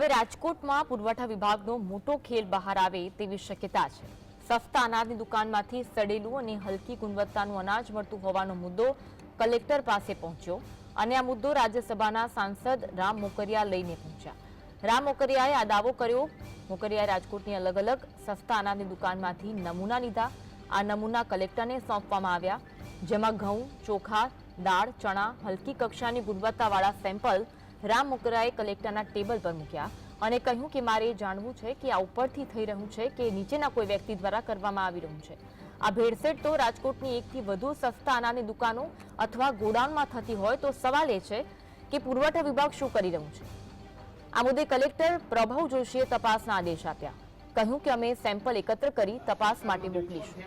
હવે રાજકોટમાં પુરવઠા વિભાગનો મોટો ખેલ બહાર આવે તેવી શક્યતા છે. સસ્તા અનાજની દુકાનમાંથી સડેલું અને હલકી ગુણવત્તાનું અનાજ મળતું હોવાનો મુદ્દો કલેક્ટર પાસે પહોંચ્યો અને આ મુદ્દો રાજ્યસભાના સાંસદ રામ મોકરિયા લઈને પહોંચ્યા. રામ મોકરિયાએ આ દાવો કર્યો. મોકરિયાએ રાજકોટની અલગ અલગ સસ્તા અનાજની દુકાનમાંથી નમૂના લીધા. આ નમૂના કલેક્ટરને સોંપવામાં આવ્યા. જેમાં ઘઉં, ચોખા, દાળ, ચણા, હલકી કક્ષાની ગુણવત્તાવાળા સેમ્પલ રામ મુકરાએ કલેક્ટરના ટેબલ પર મૂક્યા અને કહ્યું કે મારે જાણવું છે કે આ ઉપરથી થઈ રહ્યું છે કે નીચેના કોઈ વ્યક્તિ દ્વારા કરવામાં આવી રહ્યું છે. આ ભેળસેળ તો રાજકોટની એકથી વધુ સસ્તા અનાજની દુકાનો અથવા ગોડાઉનમાં થતી હોય તો સવાલ એ છે કે પુરવઠા વિભાગ શું કરી રહ્યું છે? આ મુદ્દે કલેક્ટર પ્રભવ જોશીએ તપાસના આદેશ આપ્યા. કહ્યું કે અમે સેમ્પલ એકત્ર કરી તપાસ માટે મોકલીશું.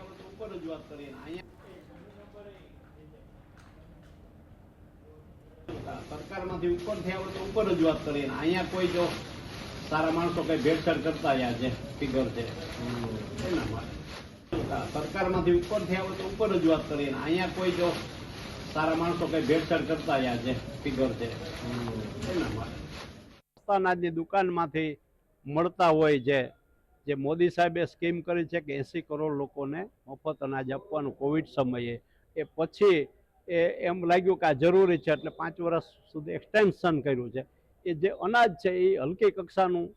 ઉપર થયા હોય સરકારમાંથી તો ઉપર જ વાત કરીએ. અહીંયા કોઈ જો સારા માણસો કઈ ભેળસેળ કરતા રહ્યા છે ફિગર છે. સરકારમાંથી ઉપરથી આવે તો ઉપર જ વાત કરીને અહીંયા કોઈ જો સારા માણસો કઈ ભેળસેળ કરતા રહ્યા છે ફિગર છે. એના અનાજની દુકાનમાંથી મળતા હોય છે, જે મોદી સાહેબે સ્કીમ કરી છે કે એંસી કરોડ લોકોને મફત અનાજ આપવાનું કોવિડ સમયે. એ પછી એ એમ લાગ્યું કે આ જરૂરી છે એટલે પાંચ વર્ષ સુધી એક્સટેન્શન કર્યું છે. એ જે અનાજ છે એ હલકી કક્ષાનું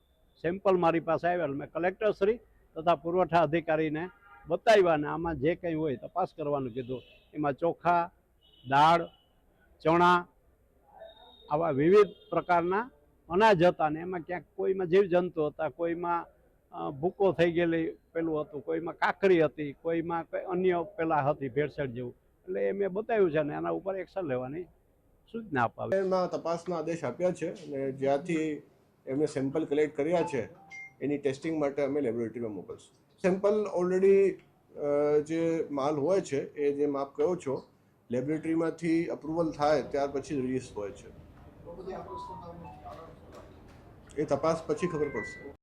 સેમ્પલ મારી પાસે આવેલ. મેં કલેક્ટરશ્રી તથા પુરવઠા અધિકારીને બતાવ્યા ને આમાં જે કંઈ હોય તપાસ કરવાનું કીધું. એમાં ચોખા, દાળ, ચણા આવા વિવિધ પ્રકારના અનાજ હતા ને એમાં ક્યાંક કોઈમાં જીવજંતુ હતા, કોઈમાં ભૂકો થઈ ગયેલી પેલું હતું, કોઈમાં કાકરી હતી, કોઈમાં કંઈ અન્ય પેલા હતી, ભેળસેળ જેવું. એટલે મેં બતાવ્યું છે ને એના ઉપર એક્શન લેવાની સૂચના આપવા એમાં તપાસના આદેશ આપ્યા છે અને જ્યાંથી એમને સેમ્પલ કલેક્ટ કર્યા છે, એની ટેસ્ટિંગ માટે અમે લેબોરેટરીમાં મોકલશું. સેમ્પલ ઓલરેડી જે માલ હોય છે, એ જે માપ કહો છો લેબોરેટરીમાંથી અપ્રુવલ થાય ત્યાર પછી રિલીઝ હોય છે. એ તપાસ પછી ખબર પડશે.